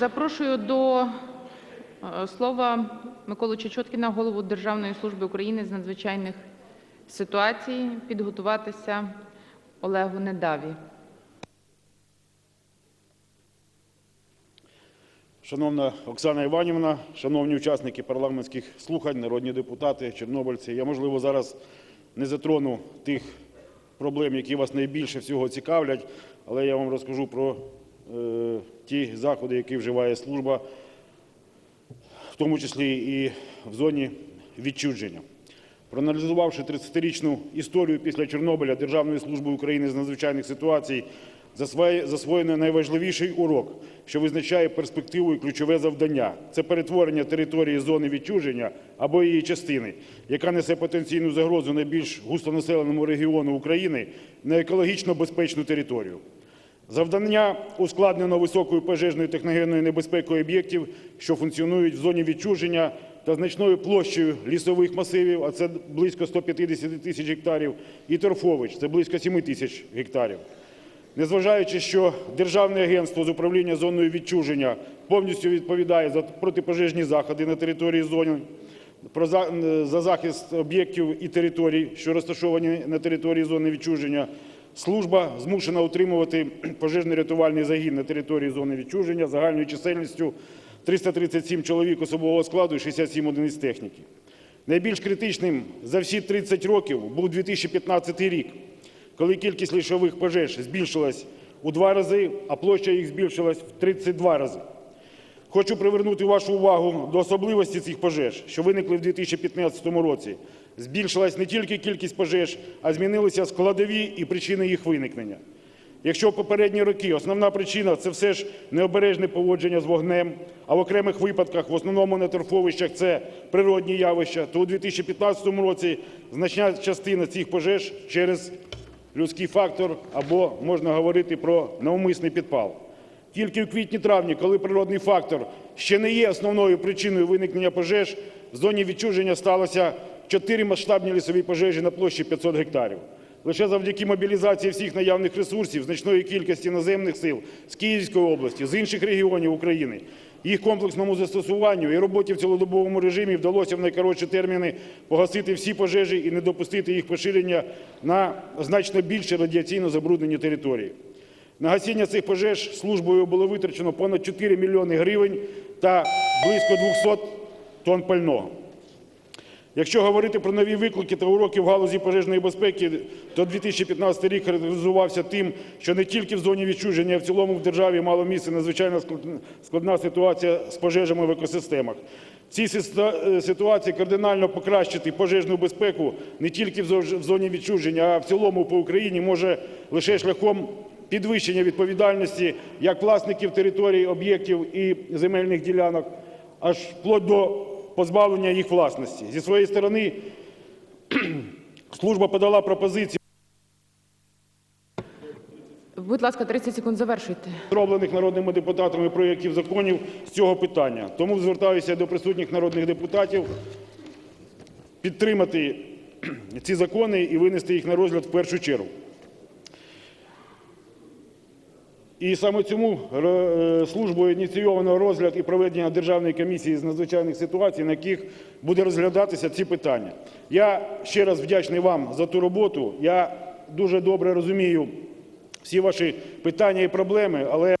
Запрошую до е, слова Миколу Чечоткіна, голову Державної служби України з надзвичайних ситуацій, підготуватися Олегу Недаві. Шановна Оксана Іванівна, шановні учасники парламентських слухань, народні депутати, чорнобильці, я, можливо, зараз не затрону тих проблем, які вас найбільше всього цікавлять, але я вам розкажу про ті заходи, які вживає служба, в тому числі і в зоні відчуження. Проаналізувавши 30-річну історію після Чорнобиля Державної служби України з надзвичайних ситуацій, засвоє- засвоєно найважливіший урок, що визначає перспективу і ключове завдання – це перетворення території зони відчуження або її частини, яка несе потенційну загрозу найбільш густонаселеному регіону України, на екологічно безпечну територію. Завдання ускладнено високою пожежною техногенною небезпекою об'єктів, що функціонують в зоні відчуження та значною площею лісових масивів, а це близько 150 тисяч гектарів, і торфовищ – це близько 7 тисяч гектарів. Незважаючи, що Державне агентство з управління зоною відчуження повністю відповідає за протипожежні заходи на території зони, за захист об'єктів і територій, що розташовані на території зони відчуження, служба змушена утримувати пожежний рятувальний загін на території зони відчуження загальною чисельністю 337 чоловік особового складу і 67 одиниць техніки. Найбільш критичним за всі 30 років був 2015 рік, коли кількість лісових пожеж збільшилась у два рази, а площа їх збільшилась в 32 рази. Хочу привернути вашу увагу до особливості цих пожеж, що виникли в 2015 році. Збільшилась не тільки кількість пожеж, а змінилися складові і причини їх виникнення. Якщо в попередні роки основна причина – це все ж необережне поводження з вогнем, а в окремих випадках, в основному на торфовищах, це природні явища, то у 2015 році значна частина цих пожеж через людський фактор або можна говорити про навмисний підпал. Тільки в квітні-травні, коли природний фактор ще не є основною причиною виникнення пожеж, в зоні відчуження сталося чотири масштабні лісові пожежі на площі 500 гектарів. Лише завдяки мобілізації всіх наявних ресурсів, значної кількості наземних сил з Київської області, з інших регіонів України, їх комплексному застосуванню і роботі в цілодобовому режимі вдалося в найкоротші терміни погасити всі пожежі і не допустити їх поширення на значно більше радіаційно забруднені території. На гасіння цих пожеж службою було витрачено понад 4 мільйони гривень та близько 200 тонн пального. Якщо говорити про нові виклики та уроки в галузі пожежної безпеки, то 2015 рік характеризувався тим, що не тільки в зоні відчуження, а в цілому в державі мало місце надзвичайно складна ситуація з пожежами в екосистемах. В цій е, ситуації кардинально покращити пожежну безпеку не тільки в зоні відчуження, а в цілому по Україні може лише шляхом підвищення відповідальності як власників територій, об'єктів і земельних ділянок, аж вплоть до позбавлення їх власності. Зі своєї сторони служба подала пропозиції, Будь ласка, 30 секунд завершуйте. зроблених народними депутатами проєктів законів з цього питання. Тому звертаюся до присутніх народних депутатів підтримати ці закони і винести їх на розгляд в першу чергу. І саме цьому е, службою ініційовано розгляд і проведення Державної комісії з надзвичайних ситуацій, на яких буде розглядатися ці питання. Я ще раз вдячний вам за ту роботу. Я дуже добре розумію всі ваші питання і проблеми, але